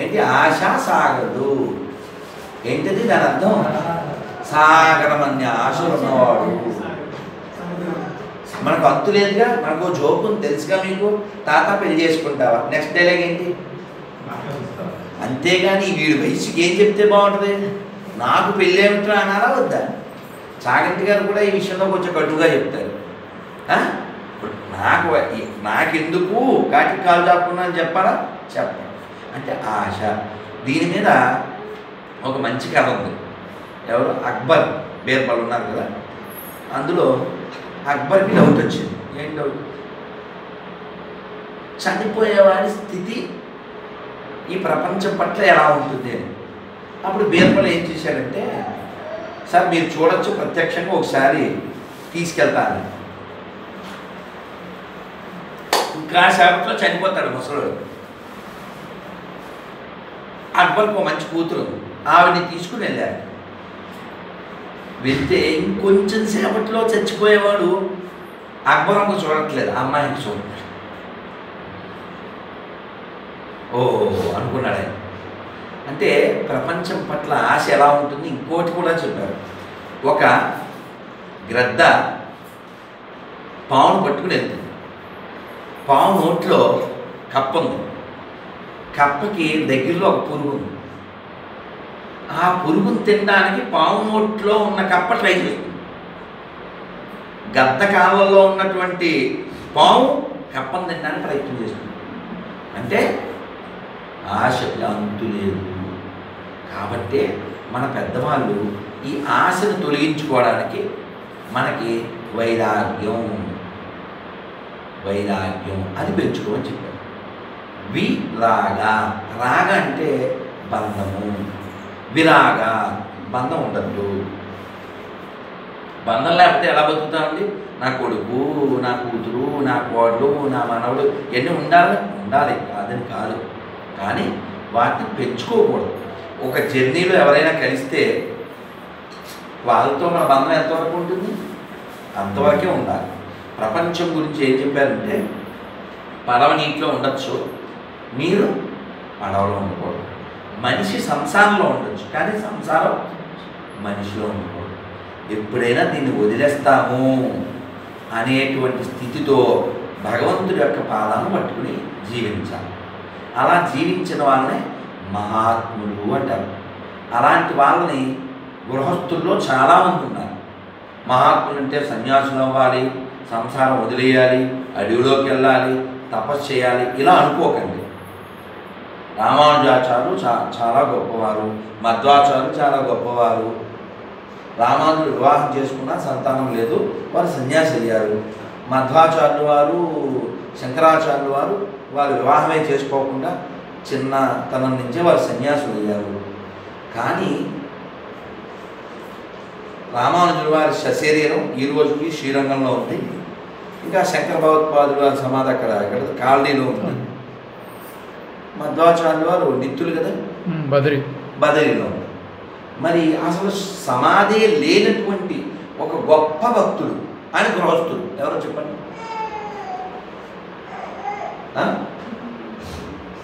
ఏంటి? ఆశ సాగదు ఏంటిది? దాని అర్థం? సాగరం అనే ఆశలు ఉన్నవాడు. మనకు అంతు లేదుగా? మనకు జోకు ఉంది. తెలుసుగా మీకు? తాత పెళ్ళి చేసుకుంటావా? నెక్స్ట్ డైలాగ్ ఏంటి? అంతేగాని వీడి వయసుకి ఏం చెప్తే బాగుంటుంది? నాకు పెళ్ళి ఏమిట్రా అనాలా వద్దా? చాగంటి గారు కూడా ఈ విషయంలో కొంచెం కట్టుగా చెప్తారు. నాకు నాకెందుకు? కాటికి కాలు చాపుకున్నా అని చెప్పాలా? చెప్పండి అంటే ఆశ. దీని మీద ఒక మంచి కథ ఉంది. ఎవరు? అక్బర్. బీర్బల్ ఉన్నారు కదా. అందులో అక్బర్కి డౌట్ వచ్చింది. ఏం డౌట్ చనిపోయేవాడి స్థితి ఈ ప్రపంచం పట్ల ఎలా ఉంటుంది అని. అప్పుడు బీర్బల్ ఏం చేశాడంటే సార్ మీరు చూడొచ్చు ప్రత్యక్షంగా ఒకసారి తీసుకెళ్తాను. ఇంకా సేపట్లో చనిపోతాడు ముసలోడు. అక్బర్కి మంచి కూతురు. ఆవిడని తీసుకుని వెళ్ళారు. వెళ్తే ఇంకొంచెం సేపట్లో చచ్చిపోయేవాడు. అక్బర్ అమ్మ చూడట్లేదు అమ్మాయికి అమ్మాయిని చూడట్లేదు? ఓ అనుకున్నాడు ఆయన. అంటే ప్రపంచం పట్ల ఆశ ఎలా ఉంటుంది ఇంకోటి కూడా చెప్పారు. ఒక గ్రద్ద పావును పట్టుకుని వెళ్తుంది. పావు నోట్లో కప్ప ఉంది కప్పకి దగ్గరలో ఒక పురుగు ఉంది. ఆ పురుగును తినడానికి పావు నోట్లో ఉన్న కప్ప ట్రై చేస్తుంది. గద్ద కాలంలో ఉన్నటువంటి పావు కప్పను తినడానికి ప్రయత్నం చేస్తుంది. అంటే ఆశకి అంతు లేదు. కాబట్టి మన పెద్దవాళ్ళు ఈ ఆశను తొలగించుకోవడానికి మనకి వైరాగ్యం వైరాగ్యం అది పెంచుకోమని చెప్పారు. వి రాగ. రాగ అంటే బంధము. విరాగ బంధం ఉండద్దు. బంధం లేకపోతే ఎలా బతుకుతామండి? నా కొడుకు నా కూతురు నా కోడలు నా మనవడు ఇవన్నీ ఉండాలి? ఉండాలి. కాదని కాదు. కానీ వాటిని పెంచుకోకూడదు. ఒక జర్నీలో ఎవరైనా కలిస్తే వాళ్ళతో మన బంధం ఎంతవరకు ఉంటుంది? అంతవరకే ఉండాలి. ప్రపంచం గురించి ఏం చెప్పారంటే పడవ నీటిలో ఉండొచ్చు. మీరు పడవలో ఉండకూడదు. మనిషి సంసారంలో ఉండొచ్చు కానీ సంసారం మనిషిలో ఉండకూడదు. ఎప్పుడైనా దీన్ని వదిలేస్తాము అనేటువంటి స్థితితో భగవంతుడి యొక్క పాదాలను పట్టుకుని జీవించాలి. అలా జీవించిన వాళ్ళని మహాత్ములు అంటారు. అలాంటి వాళ్ళని గృహస్థుల్లో చాలామంది ఉన్నారు. మహాత్ములు అంటే సన్యాసులు అవ్వాలి సంసారం వదిలేయాలి అడవిలోకి వెళ్ళాలి తపస్సు చేయాలి ఇలా అనుకోకండి. రామానుజాచారు చా చాలా గొప్పవారు మధ్వాచారు చాలా గొప్పవారు. రామానుజుడు వివాహం చేసుకున్న సంతానం లేదు వారు సన్యాసి అయ్యారు. మధ్వాచార్యులు వారు శంకరాచార్యులు వారు వారు వివాహమే చేసుకోకుండా చిన్న తనం నుంచే వారు సన్యాసులు అయ్యారు. కానీ రామానుజుడు వారి సశరీరం ఈ రోజుకి శ్రీరంగంలో ఉంది. ఇంకా శంకర భగవత్పాదుల వారి సమాధి అక్కడ అక్కడ కాలనీలో ఉంది. మధ్వాచార్యుల వారు నిత్యులు కదా? బద్రి. బదరిలో. మరి అసలు సమాధి లేనటువంటి ఒక గొప్ప భక్తుడు ఆయన గృహస్థుడు ఎవరో చెప్పండి?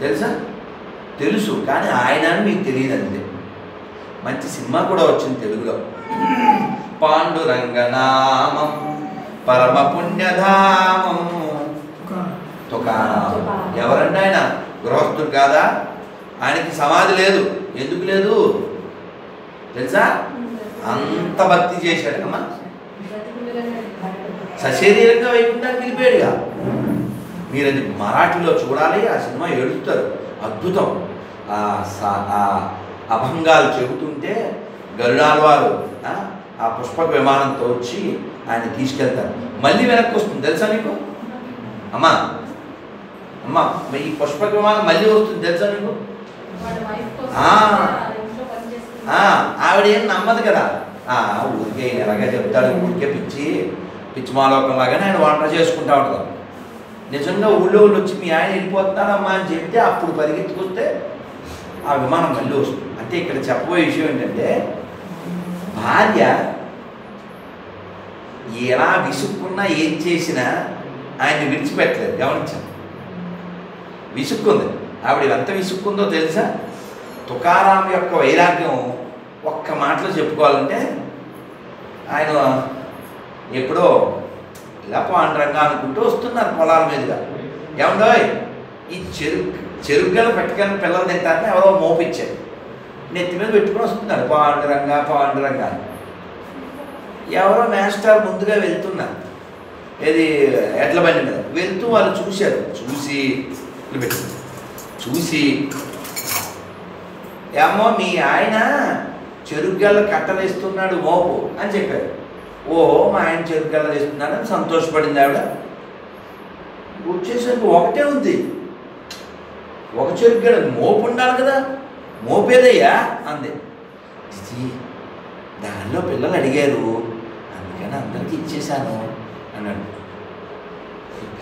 తెలుసా? తెలుసు కానీ ఆయన అని మీకు తెలియదు అంతే. మంచి సినిమా కూడా వచ్చింది తెలుగులో. పాండురంగనామం పరమ పుణ్యధామం తుకారాం. ఎవరండి ఆయన? గృహస్థుడు కాదా? ఆయనకి సమాధి లేదు. ఎందుకు లేదు? తెలుసా? అంత భక్తి చేశాడు. అమ్మా. సశరీరంగా వైకుంఠానికి వెళ్ళిపోయాడుగా. మీరు అది మరాఠీలో చూడాలి ఆ సినిమా ఏడుస్తారు. అద్భుతం. ఆ స- ఆ అభంగాలు చెబుతుంటే గరుడాల వారు ఆ, ఆ పుష్పక విమానంతో వచ్చి ఆయన తీసుకెళ్తారు. మళ్ళీ వెనక్కి వస్తుంది. తెలుసా నీకు? అమ్మా. అమ్మా ఈ పుష్పక విమానం మళ్ళీ వస్తుంది తెలుసా నీకు? ఆవిడ ఏం నమ్మదు కదా. ఊరికే ఎలాగే చెప్తాడు ఊరికే పిచ్చి పిచ్చి మాలోకంలాగానే ఆయన వంట చేసుకుంటా ఉంటారు నిజంగా ఊళ్ళో వాళ్ళు వచ్చి మీ ఆయన వెళ్ళిపోతున్నాడమ్మా అని చెప్తే అప్పుడు పరిగెత్తుకొస్తే ఆ విమానం మళ్ళీ వస్తుంది. అంటే ఇక్కడ చెప్పబోయే విషయం ఏంటంటే భార్య ఎలా విసుక్కున్నా ఏం చేసినా ఆయన్ని విడిచిపెట్టలేదు. గమనించాను విసుక్కుంది. ఆవిడ ఎంత విసుక్కుందో తెలుసా? తుకారాం యొక్క వైరాగ్యం ఒక్క మాటలో చెప్పుకోవాలంటే ఆయన ఎప్పుడో ఇలా పాండరంగా అనుకుంటూ వస్తున్నారు పొలాల మీదుగా. ఏమండో ఈ చెరుకు చెరుగ్గలు పెట్టుకొని పిల్లలు తింటారని ఎవరో మోపించారు నెత్తి మీద పెట్టుకుని వస్తున్నారు పాండురంగా పాండురంగా ఎవరో మేస్టార్ ముందుగా వెళ్తున్నారు. ఏది ఎడ్ల బండి మీద. వెళ్తూ వాళ్ళు చూశారు. చూసి పెట్టుకుంది చూసి ఏమో మీ ఆయన చెరుగ్గల్ల కట్టలేస్తున్నాడు మోపు అని చెప్పారు. ఓ మా ఆయన చెరుగ్గల్ల వేస్తున్నాడు అని సంతోషపడింది ఆవిడ. వచ్చేసరికి ఒకటే ఉంది. ఒక చెరుగ్గడ మోపు ఉండాలి కదా మోపేదయ్యా అంది. ఇది దానిలో పిల్లలు అడిగారు అందుకని అందరికి ఇచ్చేశాను అన్నాడు.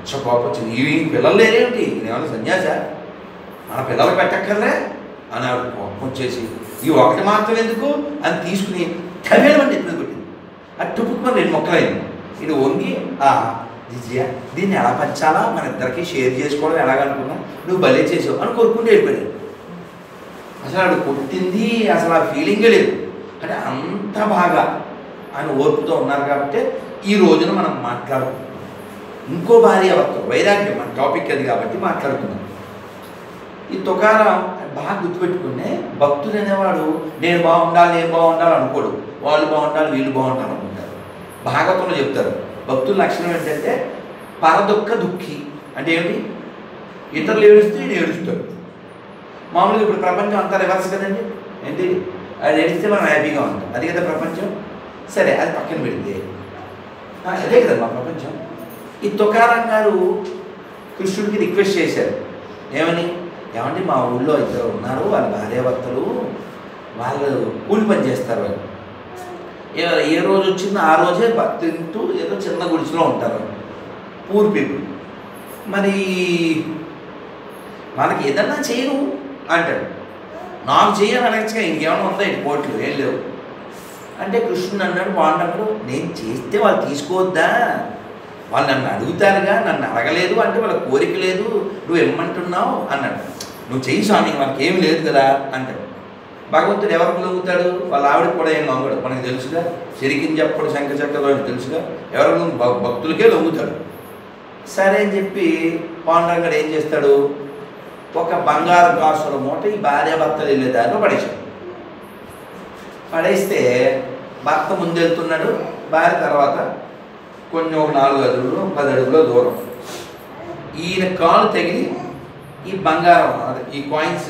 పిచ్చ కోపం వచ్చింది ఇవి పిల్లలు లేరేమిటి? ఇదేమన్నా సన్యాస? మన పిల్లలు పెట్టక్కర్లే అని ఆవిడ కోపం వచ్చేసి ఈ ఒకటి మాత్రం ఎందుకు? అని తీసుకుని టవేలమండి ఎత్తున కొట్టింది. అది టుపుకుని రెండు మొక్కలైంది. ఇది వంగి ఆ జిజియా దీన్ని ఎలా పంచాలా? మన ఇద్దరికి షేర్ చేసుకోవడం ఎలాగనుకున్నా? నువ్వు భలే చేసావు అని కోరుకుంటూ వెళ్ళిపోయాడు. అసలు ఆడు కొట్టింది అసలు ఆ ఫీలింగే లేదు. అంటే అంత బాగా ఆయన ఓర్పుతో ఉన్నారు కాబట్టి ఈ రోజున మనం మాట్లాడుకుంటాం ఇంకో భార్య భర్త వైరాగ్యం మన టాపిక్ అది కాబట్టి మాట్లాడుతున్నాం ఈ తుకారం బాగా గుర్తుపెట్టుకునే భక్తుడు అనేవాడు నేను బాగుండాలి నేను బాగుండాలి అనుకోడు. వాళ్ళు బాగుండాలి వీళ్ళు బాగుండాలి అనుకుంటారు. భాగవతంలో చెప్తారు. భక్తుల లక్షణం ఏంటంటే పరదుఃఖ దుఃఖి. అంటే ఏమిటి? ఇతరులు ఏడుస్తే నేను ఏడుస్తాడు. మామూలుగా ఇప్పుడు ప్రపంచం అంతా రివర్స్ కదండి? ఏంటి? అది ఏడిస్తే మనం హ్యాపీగా ఉంటాం. అది కదా ప్రపంచం? సరే అది పక్కన పెడితే. అదే కదా మా ప్రపంచం. ఈ తుకారం గారు కృష్ణుడికి రిక్వెస్ట్ చేశారు. ఏమని? ఏమంటే మా ఊళ్ళో ఇద్దరు ఉన్నారు వాళ్ళ భార్యాభర్తలు వాళ్ళు కూలి పని చేస్తారు వాళ్ళు. ఏ- రోజు వచ్చిందో ఆ రోజే తింటూ ఏదో చిన్న గుడిసెలో ఉంటారు పూర్ పీపుల్. మరి మనకి ఏదన్నా చేయను అంటాడు. నాకు చేయను అనొచ్చుగా ఇంకేమైనా ఉందా? ఇటు కోట్లు ఏం లేవు. అంటే కృష్ణుడు అన్నాడు బాగున్నప్పుడు నేను చేస్తే వాళ్ళు తీసుకోవద్దా? వాళ్ళు నన్ను అడుగుతారుగా నన్ను అడగలేదు అంటే వాళ్ళ కోరిక లేదు. నువ్వు ఇమ్మంటున్నావు అన్నాడు. నువ్వు చెయ్యి స్వామి వాళ్ళకి ఏమి లేదు కదా అంటాడు. భగవంతుడు ఎవరికి లొంగుతాడు వాళ్ళ ఆవిడకి కూడా ఏం లొంగడు మనకు తెలుసుగా? చెరికిని చెప్పడు శంఖ చక్రలో తెలుసుగా? ఎవరికి భక్తులకే లొంగుతాడు సరే అని చెప్పి పాండురంగడు ఏం చేస్తాడు? ఒక బంగారు గాసుల మూట ఈ భార్య భర్తలు వెళ్ళే దారిలో పడేశాడు. పడేస్తే భర్త ముందు వెళ్తున్నాడు. భార్య తర్వాత కొన్ని ఒక నాలుగు అడుగులు పది అడుగుల దూరం. ఈయన కాలు తగిలి ఈ బంగారం అదే ఈ కాయిన్స్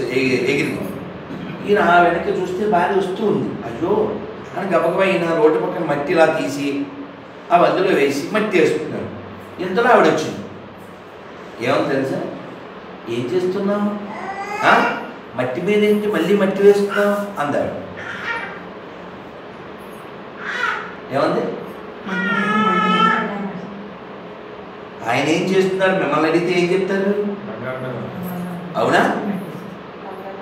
ఎగిరింది. ఈయన ఆ వెనక్కి చూస్తే భార్య వస్తూ ఉంది. అయ్యో అని గబగబా ఈయన రోడ్డు పక్కన మట్టి ఇలా తీసి ఆ అందులో వేసి మట్టి వేసుకున్నాడు. ఇంతలో ఆవిడ వచ్చింది ఏమని తెలుసా? ఏం చేస్తున్నావు? మట్టి మీద ఏంటి మళ్ళీ మట్టి వేస్తున్నావు అందాడు. ఏమంది? ఆయన ఏం చేస్తున్నారు మిమ్మల్ని అడిగితే ఏం చెప్తారు? అవునా?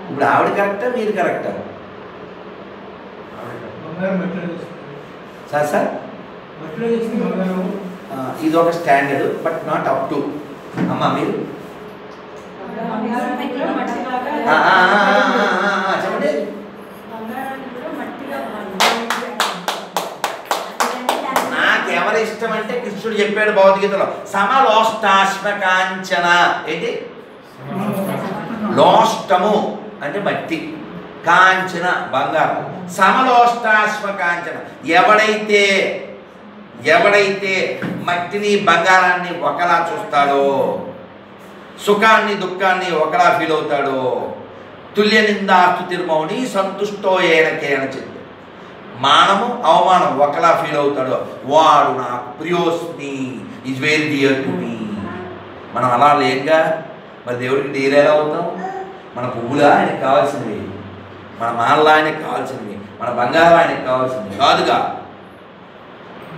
ఇప్పుడు ఆవిడ కరెక్టా? మీరు కరెక్టా? Sir sir? ఇది ఒక standard but not up to. అమ్మా మీరు? చెప్పండి. నాకెవరి ఇష్టం అంటే కృష్ణుడు చెప్పాడు భగవద్గీతలో? సమలోష్టాశ్మ కాంచన ఏంటి? లోష్టము అంటే మట్టి. కాంచన బంగారం. సమలోష్టాశ్మ కాంచన ఎవడైతే ఎవడైతే మట్టిని బంగారాన్ని ఒకలా చూస్తాడో సుఖాన్ని దుఃఖాన్ని ఒకలా ఫీల్ అవుతాడో తుల్య నిందాస్తు తిరుమౌని సంతుష్టో ఏనకేన చెప్పి మానము అవమానం ఒకలా ఫీల్ అవుతాడో వాడు నాకు ప్రియోస్మి is very dear to me మనం అలా లేక మరి దేవుడికి డీర్ ఎలా అవుతాం? మన పువ్వులా ఆయనకి కావాల్సింది మన మానలా ఆయనకి కావాల్సింది మన బంగారం ఆయనకి కావాల్సింది కాదుగా.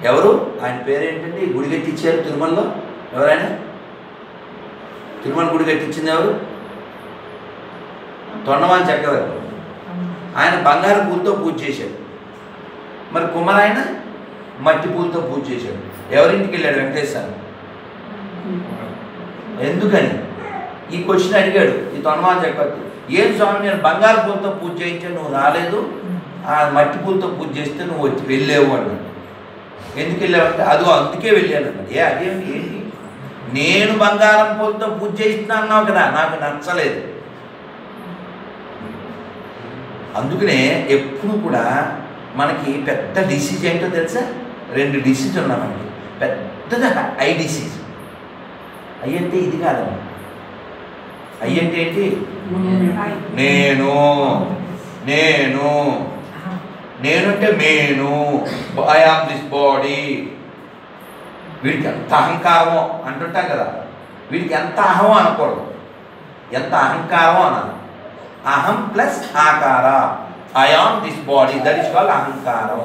ఎవరు? ఆయన పేరేంటండి? గుడి కట్టించారు తిరుమలలో? ఎవరైనా? తిరుమల గుడి కట్టించింది ఎవరు? తొండమాన్ చక్రవర్తి. ఆయన బంగారు పూలతో పూజ చేశారు. మరి కుమారాయన మట్టి పూలతో పూజ చేశాడు. ఎవరింటికి వెళ్ళాడు వెంకటేశ్వర? ఎందుకని? ఈ క్వశ్చన్ అడిగాడు ఈ తొనమాల చక్రవర్తి. ఏం స్వామి నేను బంగారు పూలతో పూజ చేయించా నువ్వు రాలేదు. ఆ మట్టి పూలతో పూజ చేస్తే నువ్వు వచ్చి వెళ్ళేవు అన్నాడు. ఎందుకు వెళ్ళావంటే అదో అందుకే వెళ్ళాను అన్నాడు. ఏ అదేంటి ఏంటి? నేను బంగారం పూలతో పూజ చేస్తున్నా అన్నావు కదా నాకు నచ్చలేదు. అందుకనే ఎప్పుడు కూడా మనకి పెద్ద డిసీజ్ ఏంటో తెలుసా? రెండు డిసీజ్ ఉన్నామండి పెద్దది ఐ డిసీజ్ ఐ అంటే ఇది కాదమ్మా ఐ అంటే ఏంటి? నేను. నేను. నేనంటే మేను ఐ ఆమ్ దిస్ బాడీ వీడికి ఎంత అహంకారమో అంటుంటాం కదా. వీడికి ఎంత అహమో అనకూడదు. ఎంత అహంకారమో అనాలి. అహం ప్లస్ ఆకార. I am this body that is called అహంకారం